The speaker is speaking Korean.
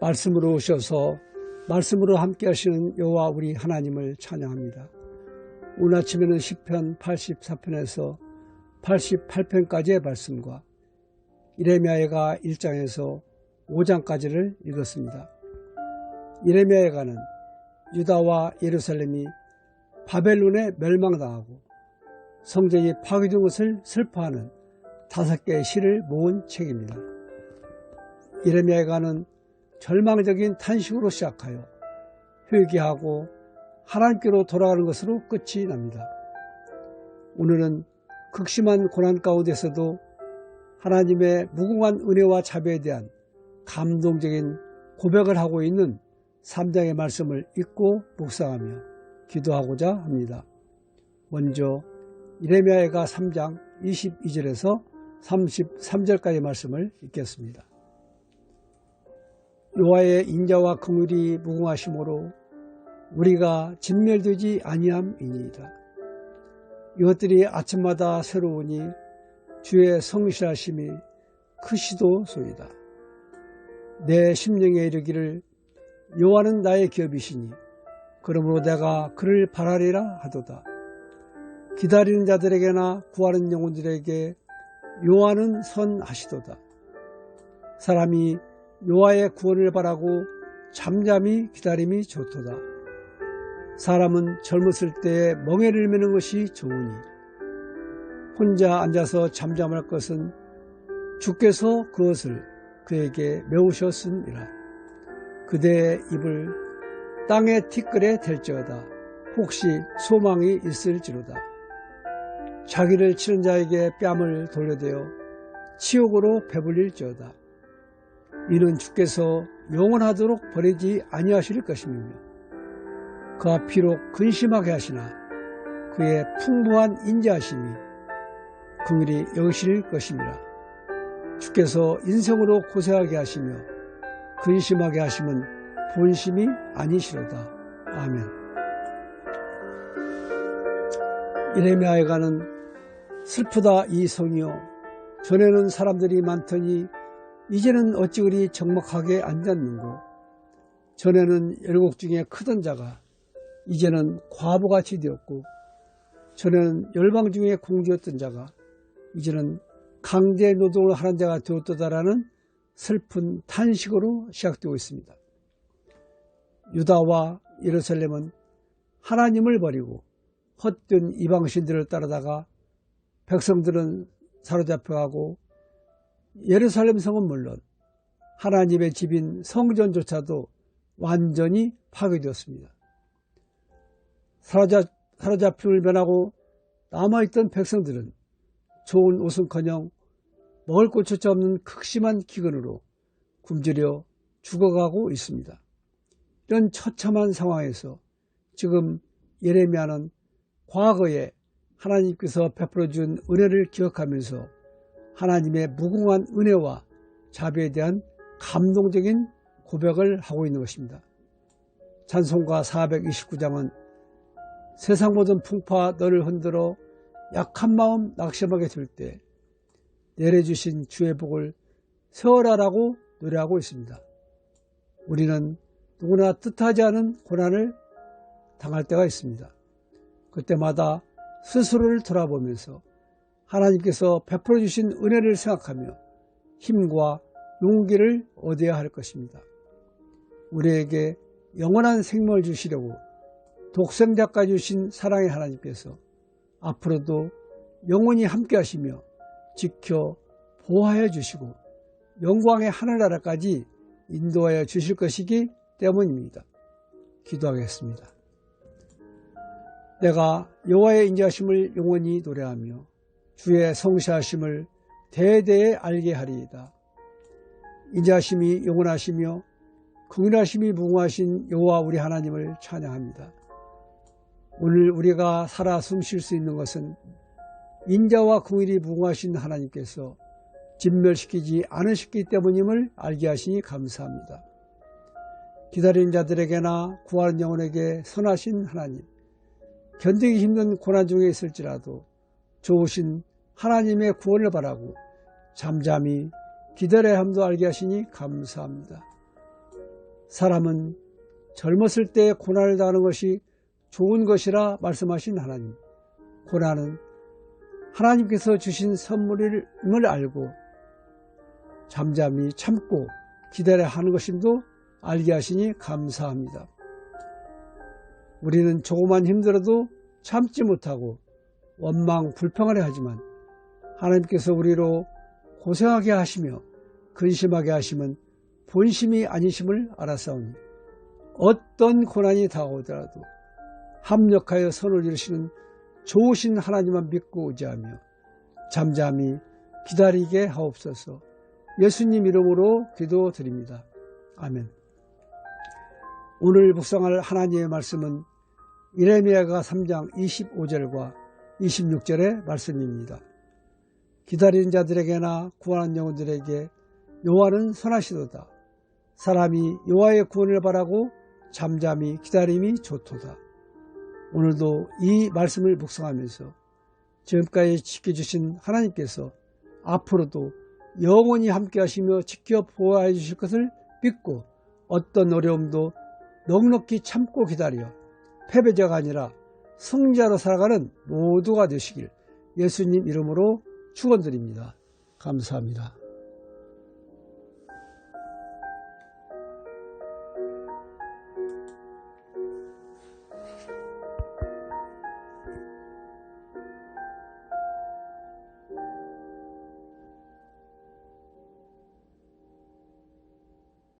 말씀으로 오셔서 말씀으로 함께 하시는 여호와 우리 하나님을 찬양합니다. 오늘 아침에는 10편 84편에서 88편까지의 말씀과 이레미야가 1장에서 5장까지를 읽었습니다. 이레미야가는 유다와 예루살렘이 바벨론에 멸망당하고 성전이 파괴된 것을 슬퍼하는 다섯 개의 시를 모은 책입니다. 이레미야가는 절망적인 탄식으로 시작하여 회개하고 하나님께로 돌아가는 것으로 끝이 납니다. 오늘은 극심한 고난 가운데서도 하나님의 무궁한 은혜와 자비에 대한 감동적인 고백을 하고 있는 3장의 말씀을 읽고 묵상하며 기도하고자 합니다. 먼저 이레미야가 3장 22절에서 33절까지 말씀을 읽겠습니다. 여호와의 인자와 긍휼이 무궁하심으로 우리가 진멸되지 아니함이니이다. 이것들이 아침마다 새로우니 주의 성실하심이 크시도소이다. 내 심령에 이르기를 여호와는 나의 기업이시니 그러므로 내가 그를 바라리라 하도다. 기다리는 자들에게나 구하는 영혼들에게 여호와는 선하시도다. 사람이 여호와의 구원을 바라고 잠잠히 기다림이 좋도다. 사람은 젊었을 때에 멍에를 매는 것이 좋으니 혼자 앉아서 잠잠할 것은 주께서 그것을 그에게 메우셨으니라. 그대의 입을 땅의 티끌에 댈지어다. 혹시 소망이 있을지로다. 자기를 치는 자에게 뺨을 돌려대어 치욕으로 배불릴지어다. 이는 주께서 영원하도록 버리지 아니하실 것이며 그가 비록 근심하게 하시나 그의 풍부한 인자하심이 긍휼이 여기실 것입니다. 주께서 인생으로 고생하게 하시며 근심하게 하심은 본심이 아니시로다. 아멘. 이레미야에 가는 슬프다 이 성이요 전에는 사람들이 많더니 이제는 어찌 그리 적막하게 앉았는고 전에는 열국 중에 크던 자가 이제는 과부같이 되었고 전에는 열방 중에 공주였던 자가 이제는 강제 노동을 하는 자가 되었다라는 슬픈 탄식으로 시작되고 있습니다. 유다와 예루살렘은 하나님을 버리고 헛된 이방신들을 따르다가 백성들은 사로잡혀가고 예루살렘 성은 물론 하나님의 집인 성전조차도 완전히 파괴되었습니다. 사로잡, 사로잡힘을 면하고 남아있던 백성들은 좋은 옷은커녕 먹을 것조차 없는 극심한 기근으로 굶주려 죽어가고 있습니다. 이런 처참한 상황에서 지금 예레미야는 과거에 하나님께서 베풀어 준 은혜를 기억하면서 하나님의 무궁한 은혜와 자비에 대한 감동적인 고백을 하고 있는 것입니다. 찬송가 429장은 세상 모든 풍파 너를 흔들어 약한 마음 낙심하게 될 때 내려주신 주의 복을 세워라라고 노래하고 있습니다. 우리는 누구나 뜻하지 않은 고난을 당할 때가 있습니다. 그때마다 스스로를 돌아보면서 하나님께서 베풀어 주신 은혜를 생각하며 힘과 용기를 얻어야 할 것입니다. 우리에게 영원한 생명을 주시려고 독생자까지 주신 사랑의 하나님께서 앞으로도 영원히 함께 하시며 지켜 보호하여 주시고 영광의 하늘나라까지 인도하여 주실 것이기 때문입니다. 기도하겠습니다. 내가 여호와의 인자하심을 영원히 노래하며 주의 성시하심을 대대에 알게 하리이다. 인자하심이 영원하시며 긍휼하심이 무궁하신 여호와 우리 하나님을 찬양합니다. 오늘 우리가 살아 숨 쉴 수 있는 것은 인자와 긍휼이 무궁하신 하나님께서 진멸시키지 않으셨기 때문임을 알게 하시니 감사합니다. 기다리는 자들에게나 구하는 영혼에게 선하신 하나님, 견디기 힘든 고난 중에 있을지라도 좋으신 하나님의 구원을 바라고 잠잠히 기다려야 함도 알게 하시니 감사합니다. 사람은 젊었을 때 고난을 당하는 것이 좋은 것이라 말씀하신 하나님. 고난은 하나님께서 주신 선물임을 알고 잠잠히 참고 기다려 하는 것임도 알게 하시니 감사합니다. 우리는 조금만 힘들어도 참지 못하고 원망 불평하려 하지만 하나님께서 우리로 고생하게 하시며 근심하게 하시면 본심이 아니심을 알았사오니 어떤 고난이 다가오더라도 합력하여 선을 이루시는 좋으신 하나님만 믿고 의지하며 잠잠히 기다리게 하옵소서 예수님 이름으로 기도드립니다. 아멘 오늘 묵상할 하나님의 말씀은 이레미야가 3장 25절과 26절의 말씀입니다. 기다리는 자들에게나 구하는 영혼들에게 여호와는 선하시도다. 사람이 여호와의 구원을 바라고 잠잠히 기다림이 좋도다. 오늘도 이 말씀을 묵상하면서 지금까지 지켜주신 하나님께서 앞으로도 영원히 함께 하시며 지켜 보호해 주실 것을 믿고 어떤 어려움도 넉넉히 참고 기다려 패배자가 아니라 승자로 살아가는 모두가 되시길 예수님 이름으로 축원드립니다. 감사합니다.